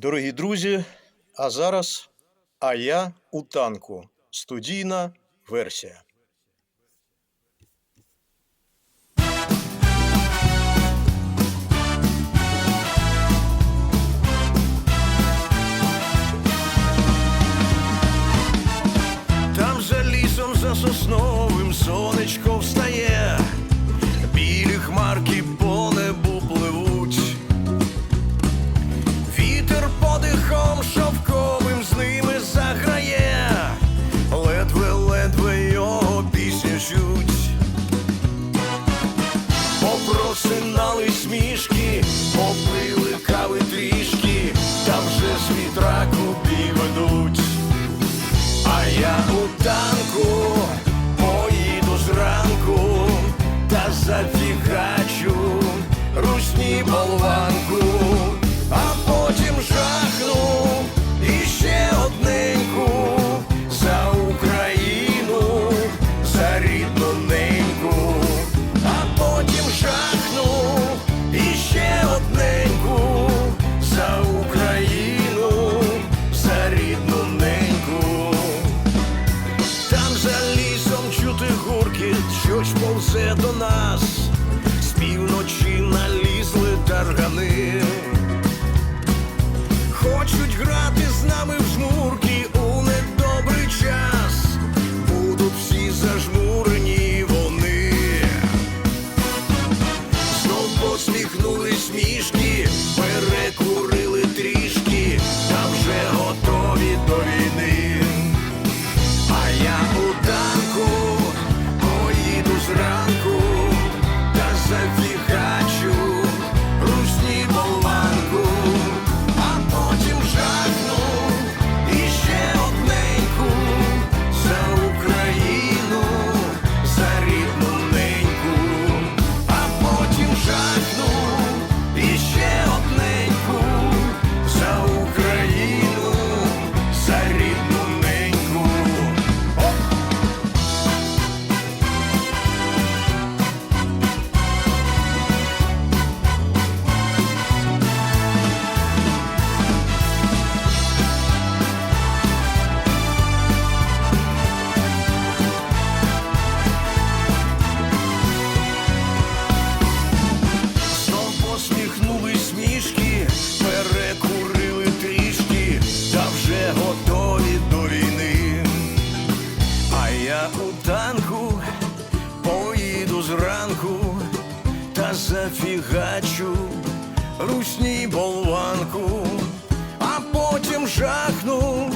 Дорогі друзі, а зараз А я у танку. Студійна версія. Там за лісом, за сосновим сонечко встає, білі хмарки болванку, а потім жахну іще одненьку за Україну, за рідну неньку, а потім жахну іще одненьку за Україну, за рідну неньку. Там за лісом чути гуркіт, щось повзе до нас, з півночі я зафігачу ручній болванку, а потім жахну.